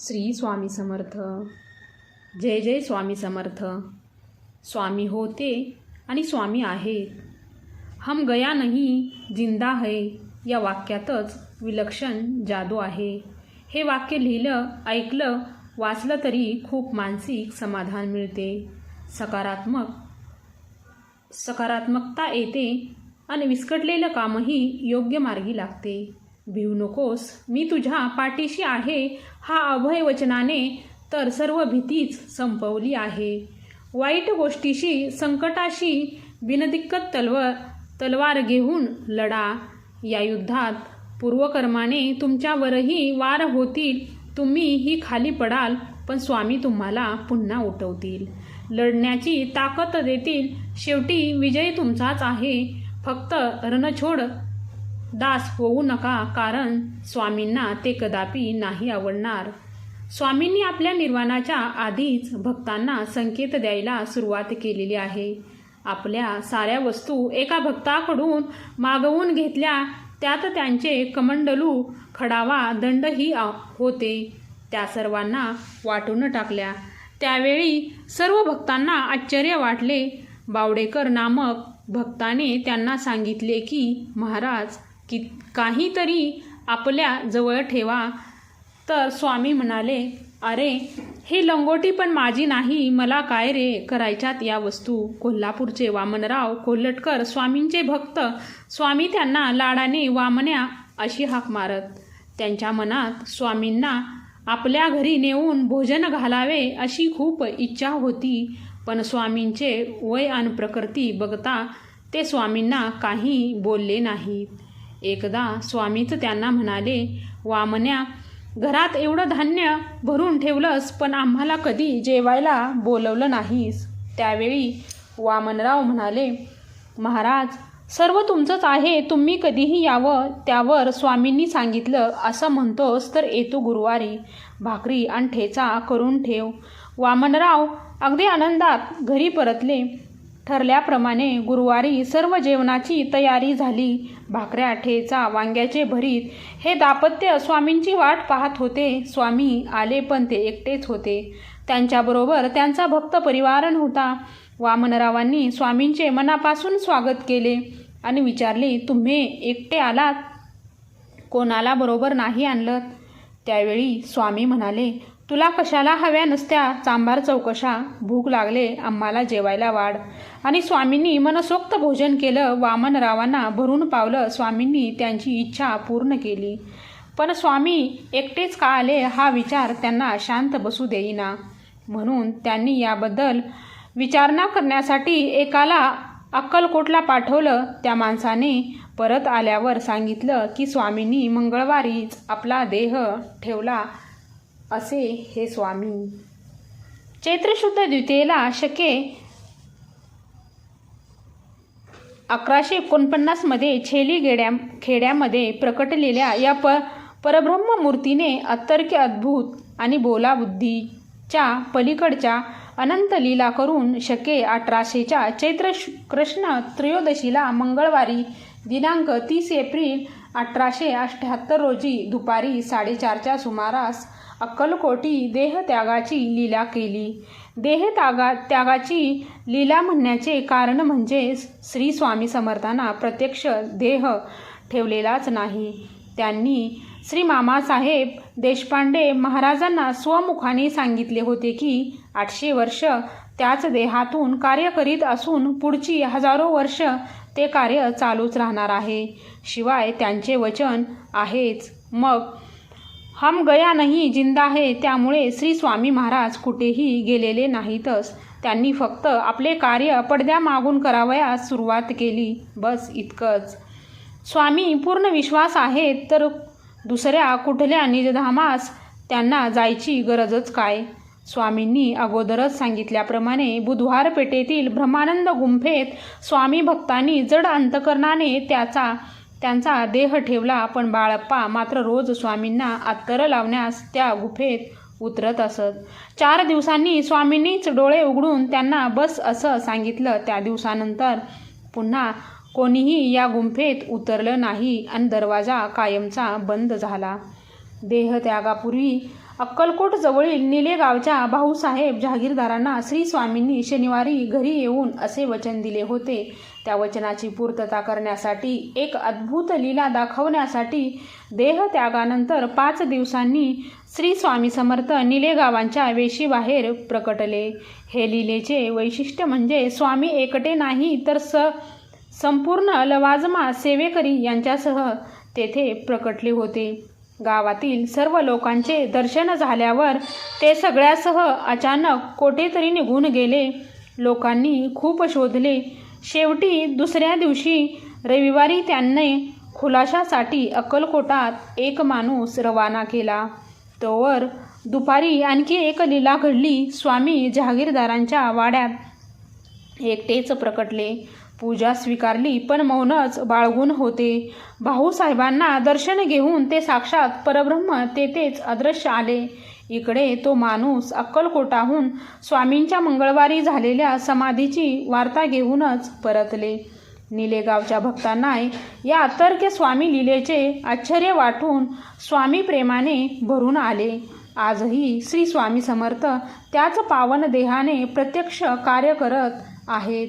श्री स्वामी समर्थ. जय जय स्वामी समर्थ. स्वामी होते आणि स्वामी आहेत. हम गया नाही जिंदा है या वाक्यातच विलक्षण जादू आहे. हे वाक्य लिहिलं ऐकलं वाचलं तरी खूप मानसिक समाधान मिळते. सकारात्मक सकारात्मकता येते आणि विस्कटलेलं कामही योग्य मार्गी लागते. भिवू नकोस. मी तुझ्या पाठीशी आहे. हा अभय वचनाने तर सर्व भीतीच संपवली आहे. वाईट गोष्टीशी संकटाशी बिनदिक्कत तलवार तलवार घेऊन लढा. या युद्धात पूर्वकर्माने तुमच्यावरही वार होतील. तुम्हीही खाली पडाल पण स्वामी तुम्हाला पुन्हा उठवतील. लढण्याची ताकद देतील. शेवटी विजय तुमचाच आहे. फक्त रणछोड दास होऊ नका कारण स्वामींना ते कदापि नाही आवडणार. स्वामींनी आपल्या निर्वाणाच्या आधीच भक्तांना संकेत द्यायला सुरुवात केलेली आहे. आपल्या साऱ्या वस्तू एका भक्ताकडून मागवून घेतल्या त्यात त्यांचे कमंडलू खडावा दंडही होते. त्या सर्वांना वाटून टाकल्या. त्यावेळी सर्व भक्तांना आश्चर्य वाटले. बावडेकर नामक भक्ताने त्यांना सांगितले की महाराज की काहीतरी आपल्या जवळ ठेवा. तर स्वामी म्हणाले अरे ही लंगोटी पण माझी नाही. मला काय रे करायच्यात या वस्तू? कोल्हापूरचे वामनराव कोल्हटकर स्वामींचे भक्त. स्वामी त्यांना लाडाने वामन्या अशी हाक मारत. त्यांच्या मनात स्वामींना आपल्या घरी नेऊन भोजन घालावे अशी खूप इच्छा होती. पण स्वामींचे वय आणि प्रकृती बघता ते स्वामींना काही बोलले नाहीत. एकदा स्वामीच त्यांना म्हणाले वामन्या घरात एवढं धान्य भरून ठेवलंस पण आम्हाला कधी जेवायला बोलवलं नाहीस. त्यावेळी वामनराव म्हणाले महाराज सर्व तुमचंच आहे तुम्ही कधीही यावं त्यावर स्वामींनी सांगितलं असं म्हणतोस तर येतो गुरुवारी. भाकरी आणि ठेचा करून ठेव. वामनराव अगदी आनंदात घरी परतले. ठरल्याप्रमाणे गुरुवारी सर्व जेवणाची तयारी झाली. भाकऱ्या ठेचा वांग्याचे भरीत हे दापत्य स्वामींची वाट पाहत होते. स्वामी आले पण ते एकटेच होते. त्यांच्याबरोबर त्यांचा भक्त परिवारण होता. वामनरावांनी स्वामींचे मनापासून स्वागत केले आणि विचारले तुम्ही एकटे आलात? कोणाला बरोबर नाही आणलं त्यावेळी स्वामी म्हणाले तुला कशाला हव्या नसत्या? चांभार चौकशा. भूक लागले आम्हाला जेवायला वाढ. आणि स्वामींनी मनसोक्त भोजन केलं वामनरावांना भरून पावलं. स्वामींनी त्यांची इच्छा पूर्ण केली. पण स्वामी एकटेच का आले? हा विचार त्यांना शांत बसू देईना. म्हणून त्यांनी याबद्दल विचारणा करण्यासाठी एकाला अक्कलकोटला पाठवलं. त्या माणसाने परत आल्यावर सांगितलं की स्वामींनी मंगळवारीच आपला देह ठेवला असे हे स्वामी. चैत्रशुद्ध द्वितीयेला शके अकराशे एकोणपन्नासमध्ये छेली गेड्या खेड्यामध्ये प्रकटलेल्या या प परब्रह्ममूर्तीने अतर्क्य अद्भुत आणि बोलाबुद्धीच्या पलीकडच्या अनंत लीला करून शके अठराशेच्या चैत्र कृष्ण त्रयोदशीला मंगळवारी दिनांक तीस एप्रिल अठराशे अठ्ठ्याहत्तर रोजी दुपारी साडेचारच्या सुमारास अक्कलकोटी देहत्यागाची लीला केली. देहत्यागा त्यागाची लीला म्हणण्याचे कारण म्हणजे श्री स्वामी समर्थांना प्रत्यक्ष देह ठेवलेलाच नाही. त्यांनी श्री मामासाहेब देशपांडे महाराजांना स्वमुखाने सांगितले होते की आठशे वर्ष त्याच देहातून कार्य करीत असून पुढची हजारो वर्ष ते कार्य चालूच राहणार आहे. शिवाय त्यांचे वचन आहेच. मग हम गया नाही जिंदा आहे त्यामुळे श्री स्वामी महाराज कुठेही गेलेले नाहीतच. त्यांनी फक्त आपले कार्य पडद्या मागून करावयास सुरुवात केली. बस इतकंच. स्वामी पूर्ण विश्वास आहे तर दुसऱ्या कुठल्या निजधामास त्यांना जायची गरजच काय? स्वामींनी अगोदरच सांगितल्याप्रमाणे बुधवार पेठेतील ब्रह्मानंद गुंफेत स्वामी भक्तांनी जड अंतकरणाने त्याचा त्यांचा देह ठेवला. पण बाळप्पा मात्र रोज स्वामींना अत्तर लावण्यास त्या गुफेत उतरत असत. चार दिवसांनी स्वामींनीच डोळे उघडून त्यांना बस असं सांगितलं. त्या दिवसानंतर पुन्हा कोणीही या गुंफेत उतरलं नाही आणि दरवाजा कायमचा बंद झाला. देहत्यागापूर्वी अक्कलकोट जवळील निलेगावच्या भाऊसाहेब जहागीरदारांना श्री स्वामींनी शनिवारी घरी येऊन असे वचन दिले होते. त्या वचनाची पूर्तता करण्यासाठी एक अद्भुत लीला दाखवण्यासाठी देहत्यागानंतर पाच दिवसांनी श्री स्वामी समर्थ निलेगावांच्या वेशीबाहेर प्रकटले. हे लीलेचे वैशिष्ट्य म्हणजे स्वामी एकटे नाही तर स संपूर्ण लवाजमा सेवेकरी यांच्यासह तेथे प्रकटले होते. गावातील सर्व लोकांचे दर्शन झाल्यावर ते सगळ्यासह अचानक कोठेतरी निघून गेले. लोकांनी खूप शोधले. शेवटी दुसऱ्या दिवशी रविवारी त्यांनी खुलाशासाठी अक्कलकोटात एक माणूस रवाना केला. तोवर दुपारी आणखी एक लीला घडली. स्वामी जहागीरदारांच्या वाड्यात एकटेच प्रकटले. पूजा स्वीकारली पण मौनच बाळगून होते. भाऊसाहेबांना दर्शन घेऊन ते साक्षात परब्रह्म तेथेच अदृश्य आले. इकडे तो माणूस अक्कलकोटाहून स्वामींच्या मंगळवारी झालेल्या समाधीची वार्ता घेऊनच परतले. निलेगावच्या भक्तांना या अतर्क्य स्वामी लीलेचे आश्चर्य वाटून स्वामी प्रेमाने भरून आले. आजही श्री स्वामी समर्थ त्याच पावन देहाने प्रत्यक्ष कार्य करत आहेत.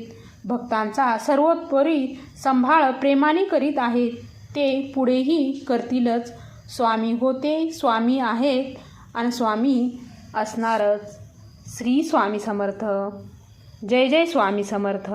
भक्तांचा सर्वोत्परी संभाळ प्रेमाने करीत आहेत ते पुढेही करतीलच. स्वामी होते स्वामी आहेत आणि स्वामी असणारच. श्री स्वामी समर्थ. जय जय स्वामी समर्थ.